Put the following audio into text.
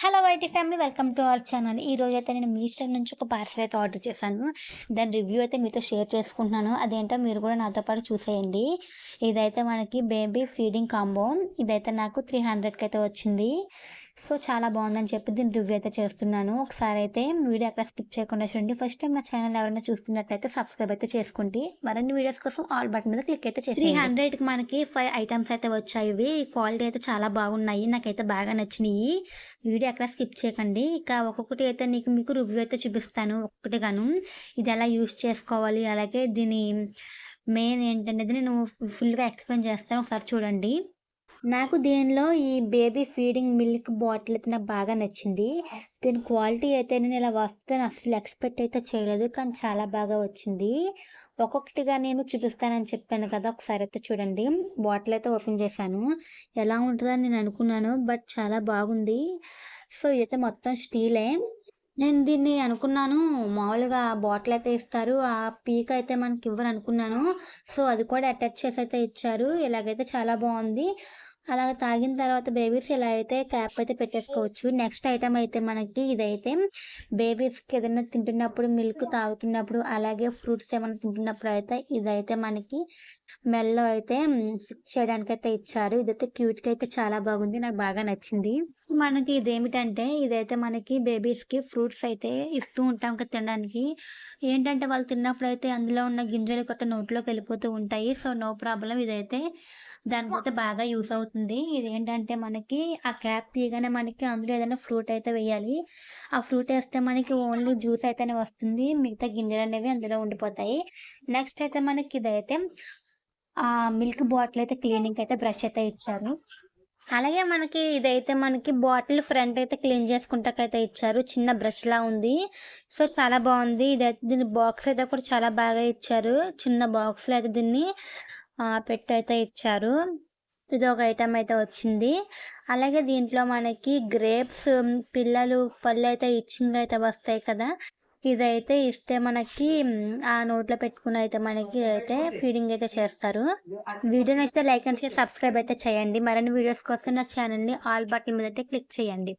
Hello YT family welcome to our channel ఈ రోజు అయితే నేను మీషో నుంచి ఒక పార్సల్ అయితే ఆర్డర్ చేశాను. దాని రివ్యూ అయితే మీతో షేర్ చేసుకుంటున్నాను. అదేంటో మీరు కూడా నాతో పాటు చూసేయండి. ఇదైతే మనకి బేబీ ఫీడింగ్ కాంబో ఇదైతే నాకు త్రీ హండ్రెడ్కి అయితే వచ్చింది. సో చాలా బాగుందని చెప్పి దీని రివ్యూ అయితే చేస్తున్నాను. ఒకసారి అయితే వీడియో అక్కడ స్కిప్ చేయకుండా చూడండి. ఫస్ట్ టైం నా ఛానల్ ఎవరైనా చూస్తున్నట్లయితే సబ్స్క్రైబ్ అయితే చేసుకోండి. మరిన్ని వీడియోస్ కోసం ఆల్ బటన్ మీద క్లిక్ అయితే చేసి త్రీ హండ్రెడ్కి మనకి ఫైవ్ ఐటమ్స్ అయితే వచ్చాయి. ఇవి క్వాలిటీ అయితే చాలా బాగున్నాయి. నాకైతే బాగా నచ్చినాయి. వీడియో అక్కడ స్కిప్ చేయకండి. ఇక ఒక్కొక్కటి అయితే నీకు మీకు రివ్యూ అయితే చూపిస్తాను. ఒక్కొక్కటి గాను ఇది ఎలా యూస్ చేసుకోవాలి? అలాగే దీని మెయిన్ ఏంటనేది నేను ఫుల్గా ఎక్స్ప్లెయిన్ చేస్తాను. ఒకసారి చూడండి. నాకు దీనిలో ఈ బేబీ ఫీడింగ్ మిల్క్ బాటిల్ అయితే నాకు బాగా నచ్చింది. దీని క్వాలిటీ అయితే నేను ఇలా వస్తాను అసలు ఎక్స్పెక్ట్ అయితే చేయలేదు కానీ చాలా బాగా వచ్చింది. ఒక్కొక్కటిగా నేను చూపిస్తానని చెప్పాను కదా ఒకసారి అయితే చూడండి. బాటిల్ అయితే ఓపెన్ చేశాను. ఎలా ఉంటుందని నేను అనుకున్నాను బట్ చాలా బాగుంది. సో ఇదైతే మొత్తం స్టీలే. నేను దీన్ని అనుకున్నాను. మామూలుగా బాటిల్ అయితే ఇస్తారు. ఆ పీక్ అయితే మనకి ఇవ్వరు అనుకున్నాను సో అది కూడా అటాచ్ చేసి అయితే ఇచ్చారు. ఇలాగైతే చాలా బాగుంది. అలాగ తాగిన తర్వాత బేబీస్ ఇలా అయితే క్యాప్ అయితే పెట్టేసుకోవచ్చు. నెక్స్ట్ ఐటమ్ అయితే మనకి ఇదైతే బేబీస్కి ఏదైనా తింటున్నప్పుడు మిల్క్ తాగుతున్నప్పుడు అలాగే ఫ్రూట్స్ ఏమైనా తింటున్నప్పుడు అయితే ఇదైతే మనకి మెల్లో అయితే ఫిక్స్ చేయడానికి అయితే ఇచ్చారు. ఇదైతే క్యూట్గా అయితే చాలా బాగుంది. నాకు బాగా నచ్చింది. మనకి ఇదేమిటంటే ఇదైతే మనకి బేబీస్కి ఫ్రూట్స్ అయితే ఇస్తూ ఉంటాం కదా తినడానికి. ఏంటంటే వాళ్ళు తిన్నప్పుడు అయితే అందులో ఉన్న గింజలు కొట్ట నోట్లోకి వెళ్ళిపోతూ ఉంటాయి. So no problem. ఇదైతే దానికైతే బాగా యూస్ అవుతుంది. ఇది ఏంటంటే మనకి ఆ క్యాప్ తీయగానే మనకి అందులో ఏదైనా ఫ్రూట్ అయితే వేయాలి. ఆ ఫ్రూట్ వేస్తే మనకి ఓన్లీ జ్యూస్ అయితేనే వస్తుంది. మిగతా గింజలు అనేవి అందులో ఉండిపోతాయి. నెక్స్ట్ అయితే మనకి ఇదైతే ఆ మిల్క్ బాటిల్ అయితే క్లీనింగ్ అయితే బ్రష్ అయితే ఇచ్చారు. అలాగే మనకి ఇదైతే మనకి బాటిల్ ఫ్రంట్ అయితే క్లీన్ చేసుకుంటాకైతే ఇచ్చారు. చిన్న బ్రష్ లా ఉంది. సో చాలా బాగుంది. ఇదైతే దీని బాక్స్ అయితే కూడా చాలా బాగా ఇచ్చారు. చిన్న బాక్స్లో అయితే దీన్ని పెట్టి అయితే ఇచ్చారు. ఇది ఒక ఐటమ్ అయితే వచ్చింది. అలాగే దీంట్లో మనకి గ్రేప్స్ పిల్లలు పళ్ళు అయితే ఇచ్చింగ్ అయితే వస్తాయి కదా. ఇదైతే ఇస్తే మనకి ఆ నోట్లో పెట్టుకుని అయితే మనకి అయితే ఫీడింగ్ అయితే చేస్తారు. వీడియో నచ్చితే లైక్ అండ్ షేర్ సబ్స్క్రైబ్ అయితే చేయండి. మరిన్ని వీడియోస్ కోసం నా ఛానల్ని ఆల్ బటన్ మీద అయితే క్లిక్ చేయండి.